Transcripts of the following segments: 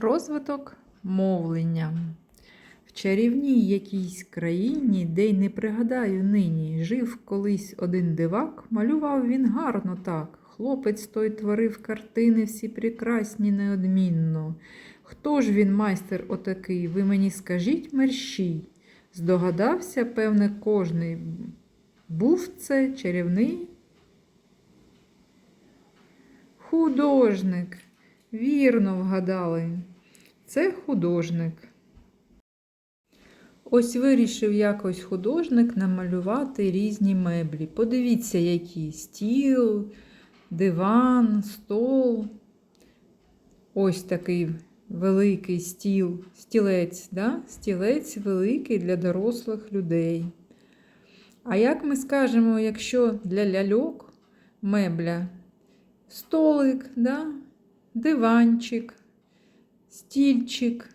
Розвиток мовлення. В чарівній якійсь країні, де й не пригадаю нині, жив колись один дивак, малював він гарно так. Хлопець той творив картини всі прекрасні неодмінно. Хто ж він, майстер отакий, ви мені скажіть мерщій? Здогадався, певне, кожний. Був це чарівний художник. Вірно вгадали. Це художник. Ось вирішив якось художник намалювати різні меблі. Подивіться, які стіл, диван, стол. Ось такий великий стіл, стілець, да? стілець великий для дорослих людей. А як ми скажемо, якщо для ляльок мебля, столик, да? диванчик, стільчик.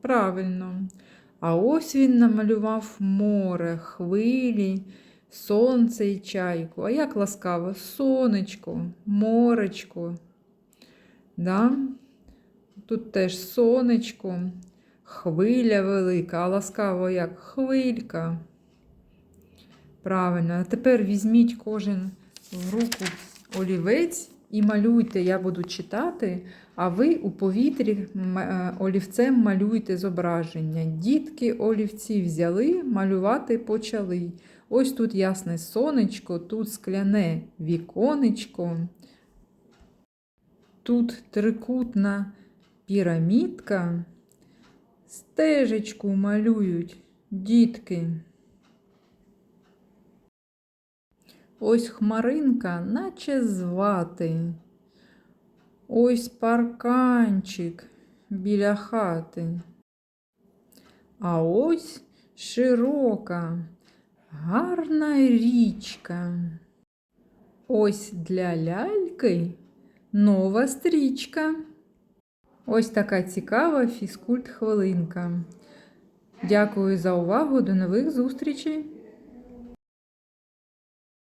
Правильно. А ось він намалював море, хвилі, сонце і чайку. А як ласкаво, сонечко, моречко. Да? Тут теж сонечко, хвиля велика, а ласкаво як хвилька. Правильно. А тепер візьміть кожен в руку олівець і малюйте. Я буду читати, а ви у повітрі е, олівцем малюйте зображення. Дітки олівці взяли, малювати почали. Ось тут ясне сонечко, тут скляне віконечко. Тут трикутна пірамідка. Стежечку малюють дітки. Ось хмаринка, наче звати. Ось парканчик біля хати. А ось широка, гарна річка. Ось для ляльки нова стрічка. Ось така цікава фізкульт хвилинка. Дякую за увагу. До нових зустрічей!